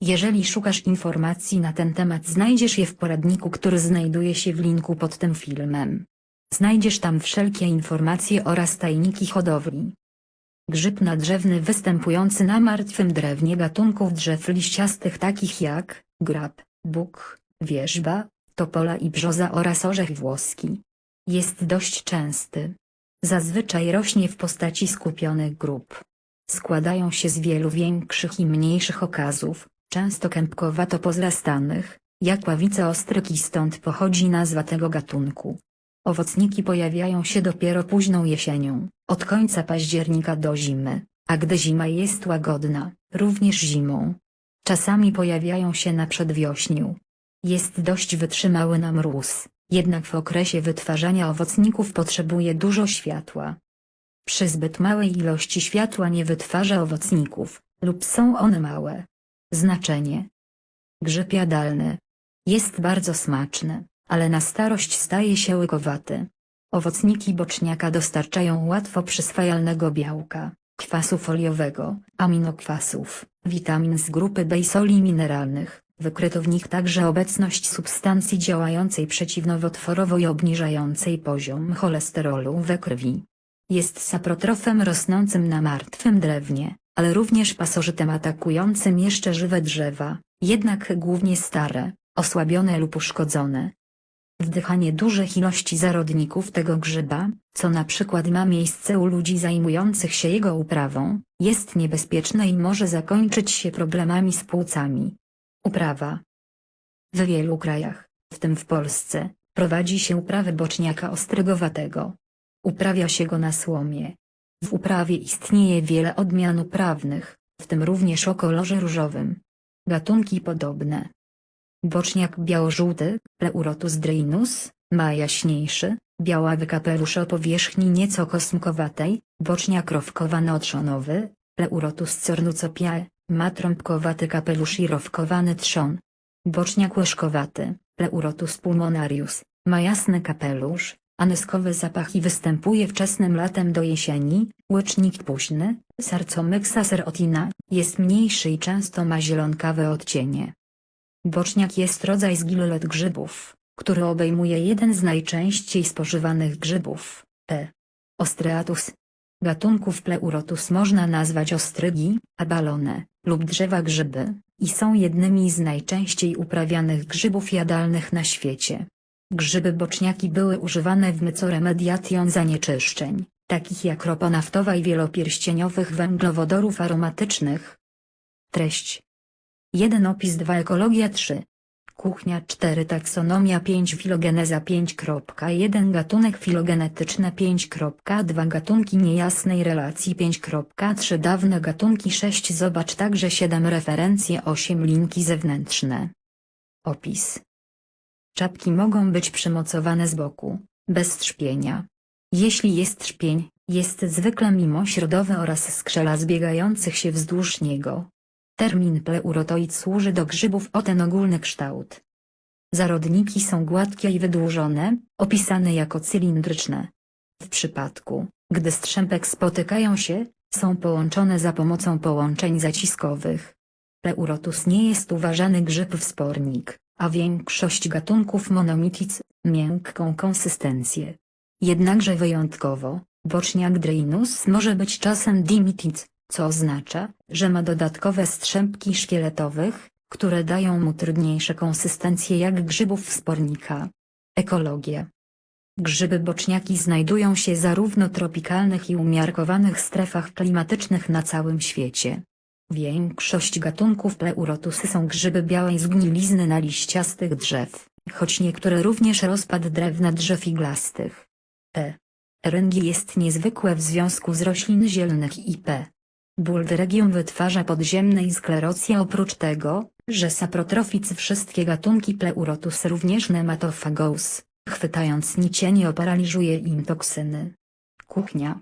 Jeżeli szukasz informacji na ten temat znajdziesz je w poradniku który znajduje się w linku pod tym filmem. Znajdziesz tam wszelkie informacje oraz tajniki hodowli. Grzyb nadrzewny występujący na martwym drewnie gatunków drzew liściastych takich jak grab, bóg, wierzba, topola i brzoza oraz orzech włoski. Jest dość częsty. Zazwyczaj rośnie w postaci skupionych grup. Składają się z wielu większych i mniejszych okazów, często kępkowato pozrastanych, jak ławice ostryki stąd pochodzi nazwa tego gatunku. Owocniki pojawiają się dopiero późną jesienią, od końca października do zimy, a gdy zima jest łagodna, również zimą. Czasami pojawiają się na przedwiośniu. Jest dość wytrzymały na mróz, jednak w okresie wytwarzania owocników potrzebuje dużo światła. Przy zbyt małej ilości światła nie wytwarza owocników, lub są one małe. Znaczenie Grzyb jadalny. Jest bardzo smaczny, ale na starość staje się łykowaty. Owocniki boczniaka dostarczają łatwo przyswajalnego białka, kwasu foliowego, aminokwasów, witamin z grupy B i soli mineralnych. Wykryto w nich także obecność substancji działającej przeciwnowotworowo i obniżającej poziom cholesterolu we krwi. Jest saprotrofem rosnącym na martwym drewnie, ale również pasożytem atakującym jeszcze żywe drzewa, jednak głównie stare, osłabione lub uszkodzone. Wdychanie dużych ilości zarodników tego grzyba, co na przykład ma miejsce u ludzi zajmujących się jego uprawą, jest niebezpieczne i może zakończyć się problemami z płucami. Uprawa W wielu krajach, w tym w Polsce, prowadzi się uprawę boczniaka ostrygowatego. Uprawia się go na słomie. W uprawie istnieje wiele odmian uprawnych, w tym również o kolorze różowym. Gatunki podobne. Boczniak biało-żółty, Pleurotus drinus, ma jaśniejszy, białawy kapelusz o powierzchni nieco kosmkowatej, boczniak rowkowano-trzonowy, Pleurotus cornucopiae, ma trąbkowaty kapelusz i rowkowany trzon. Boczniak łyżkowaty, Pleurotus pulmonarius, ma jasny kapelusz, anyskowy zapach i występuje wczesnym latem do jesieni, łycznik późny, Sarcomyxa serotina, jest mniejszy i często ma zielonkawe odcienie. Boczniak jest rodzaj zgillet grzybów, który obejmuje jeden z najczęściej spożywanych grzybów, P. Ostreatus. Gatunków Pleurotus można nazwać ostrygi, abalone, lub drzewa grzyby, i są jednymi z najczęściej uprawianych grzybów jadalnych na świecie. Grzyby boczniaki były używane w mycoremediation zanieczyszczeń, takich jak ropa naftowa i wielopierścieniowych węglowodorów aromatycznych. Treść. 1 opis 2 ekologia 3 Kuchnia 4 taksonomia 5 filogeneza 5.1 gatunek filogenetyczne 5.2 gatunki niejasnej relacji 5.3 dawne gatunki 6 zobacz także 7 referencje 8 linki zewnętrzne. Opis Czapki mogą być przymocowane z boku, bez trzpienia. Jeśli jest trzpień, jest zwykle mimośrodowy oraz skrzela zbiegających się wzdłuż niego. Termin pleurotoid służy do grzybów o ten ogólny kształt. Zarodniki są gładkie i wydłużone, opisane jako cylindryczne. W przypadku, gdy strzępek spotykają się, są połączone za pomocą połączeń zaciskowych. Pleurotus nie jest uważany grzyb wspornik, a większość gatunków monomitic, miękką konsystencję. Jednakże wyjątkowo, boczniak drinus może być czasem dimitic, co oznacza, że ma dodatkowe strzępki szkieletowych, które dają mu trudniejsze konsystencje jak grzybów wspornika. Ekologia Grzyby boczniaki znajdują się zarówno tropikalnych i umiarkowanych strefach klimatycznych na całym świecie. Większość gatunków pleurotusy są grzyby białej zgnilizny na liściastych drzew, choć niektóre również rozpad drewna drzew iglastych. E. Ryngi jest niezwykłe w związku z roślin zielnych i P. Buld region wytwarza podziemnej sklerocji oprócz tego, że saprotrofic wszystkie gatunki pleurotus również nematofagous, chwytając nicienie oparaliżuje im toksyny. Kuchnia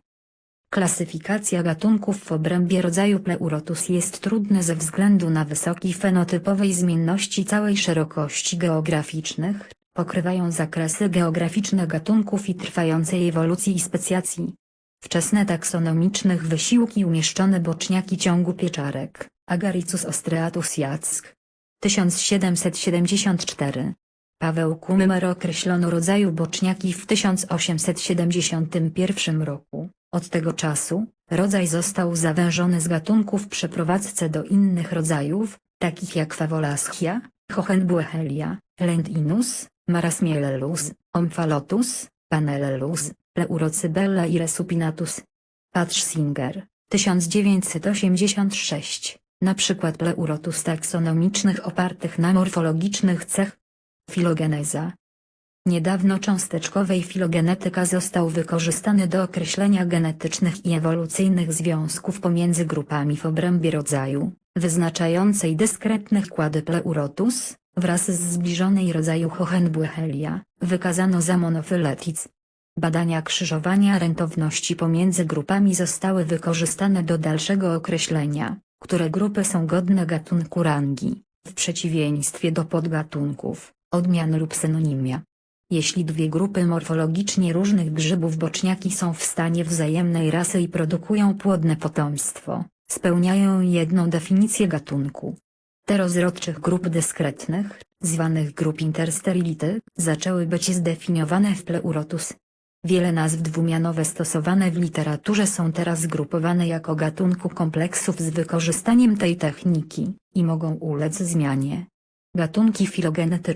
Klasyfikacja gatunków w obrębie rodzaju Pleurotus jest trudna ze względu na wysoki fenotypowej zmienności całej szerokości geograficznych, pokrywają zakresy geograficzne gatunków i trwającej ewolucji i specjacji. Wczesne taksonomicznych wysiłki umieszczone boczniaki ciągu pieczarek, Agaricus ostreatus Jack. 1774. Paweł Kummer określono rodzaju boczniaki w 1871 roku. Od tego czasu, rodzaj został zawężony z gatunków w przeprowadzce do innych rodzajów, takich jak Favolaschia, Hohenbuechelia, Lendinus, Marasmiellus, Omphalotus, Panellus, Leurocybella i Resupinatus. Patrz Singer, 1986, na przykład pleurotus taksonomicznych opartych na morfologicznych cech. Filogeneza. Niedawno cząsteczkowej filogenetyka został wykorzystany do określenia genetycznych i ewolucyjnych związków pomiędzy grupami w obrębie rodzaju, wyznaczającej dyskretne kłady pleurotus, wraz z zbliżonej rodzaju Hohenbuechelia, wykazano za monofyletic. Badania krzyżowania rentowności pomiędzy grupami zostały wykorzystane do dalszego określenia, które grupy są godne gatunku rangi, w przeciwieństwie do podgatunków, odmian lub synonimia. Jeśli dwie grupy morfologicznie różnych grzybów boczniaki są w stanie wzajemnej rasy i produkują płodne potomstwo, spełniają jedną definicję gatunku. Te rozrodczych grup dyskretnych, zwanych grup intersterility, zaczęły być zdefiniowane w pleurotus. Wiele nazw dwumianowe stosowane w literaturze są teraz zgrupowane jako gatunku kompleksów z wykorzystaniem tej techniki, i mogą ulec zmianie. Gatunki filogenetyczne